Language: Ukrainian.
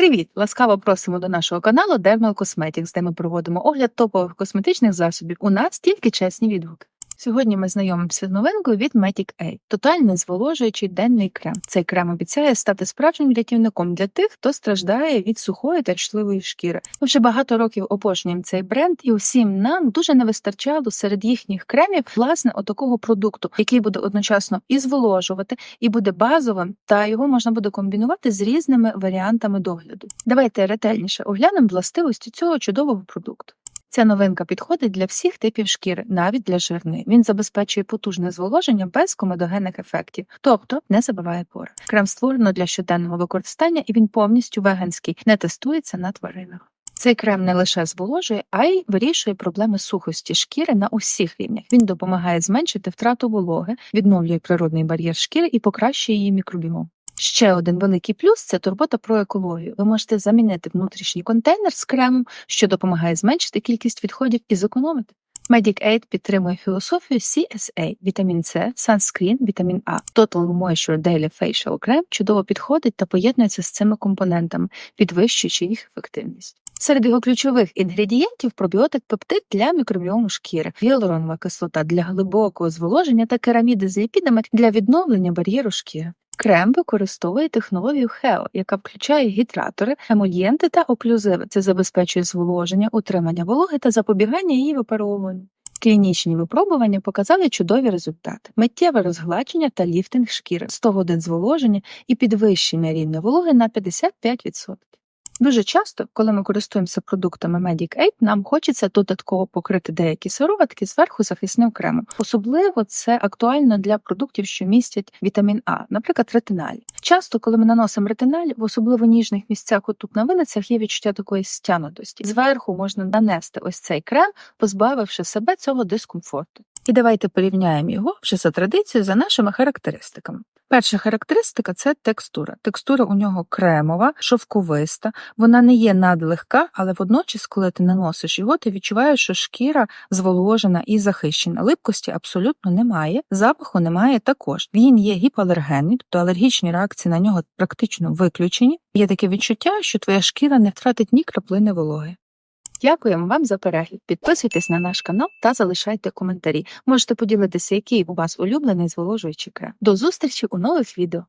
Привіт! Ласкаво просимо до нашого каналу Dermal Cosmetics, де ми проводимо огляд топових косметичних засобів. У нас тільки чесні відгуки. Сьогодні ми знайомимося з новинкою від Matic A. Тотальний зволожуючий денний крем. Цей крем обіцяє стати справжнім рятівником для тих, хто страждає від сухої та чутливої шкіри. Ми вже багато років обожнюємо цей бренд, і усім нам дуже не вистачало серед їхніх кремів власне отакого продукту, який буде одночасно і зволожувати, і буде базовим, та його можна буде комбінувати з різними варіантами догляду. Давайте ретельніше оглянемо властивості цього чудового продукту. Ця новинка підходить для всіх типів шкіри, навіть для жирної. Він забезпечує потужне зволоження без комедогенних ефектів, тобто не забиває пори. Крем створено для щоденного використання і він повністю веганський, не тестується на тваринах. Цей крем не лише зволожує, а й вирішує проблеми сухості шкіри на усіх рівнях. Він допомагає зменшити втрату вологи, відновлює природний бар'єр шкіри і покращує її мікробіом. Ще один великий плюс це турбота про екологію. Ви можете замінити внутрішній контейнер з кремом, що допомагає зменшити кількість відходів і зекономити. Medic Aid підтримує філософію CSA, вітамін С, Sunscreen, вітамін А. Total Moisture Daily Facial Cream чудово підходить та поєднується з цими компонентами, підвищуючи їх ефективність. Серед його ключових інгредієнтів пробіотик пептид для мікробіому шкіри, гіалуронова кислота для глибокого зволоження та кераміди з ліпідами для відновлення бар'єру шкіри. Крем використовує технологію HEO, яка включає гідратори, емульєнти та оклюзиви. Це забезпечує зволоження, утримання вологи та запобігання її випаровуванню. Клінічні випробування показали чудові результати: миттєве розгладження та ліфтинг шкіри, 100 годин зволоження і підвищення рівня вологи на 55%. Дуже часто, коли ми користуємося продуктами Medic Aid, нам хочеться додатково покрити деякі сироватки зверху захисним кремом. Особливо це актуально для продуктів, що містять вітамін А, наприклад, ретиналь. Часто, коли ми наносимо ретиналь, в особливо ніжних місцях, отут на вилицях, є відчуття такої стянутості. Зверху можна нанести ось цей крем, позбавивши себе цього дискомфорту. І давайте порівняємо його вже за традицією за нашими характеристиками. Перша характеристика це текстура. Текстура у нього кремова, шовковиста, вона не є надлегка, але водночас, коли ти наносиш його, ти відчуваєш, що шкіра зволожена і захищена. Липкості абсолютно немає, запаху немає також. Він є гіпоалергенний, тобто алергічні реакції на нього практично виключені. Є таке відчуття, що твоя шкіра не втратить ні краплини вологи. Дякуємо вам за перегляд. Підписуйтесь на наш канал та залишайте коментарі. Можете поділитися, який у вас улюблений зволожуючий крем. До зустрічі у нових відео.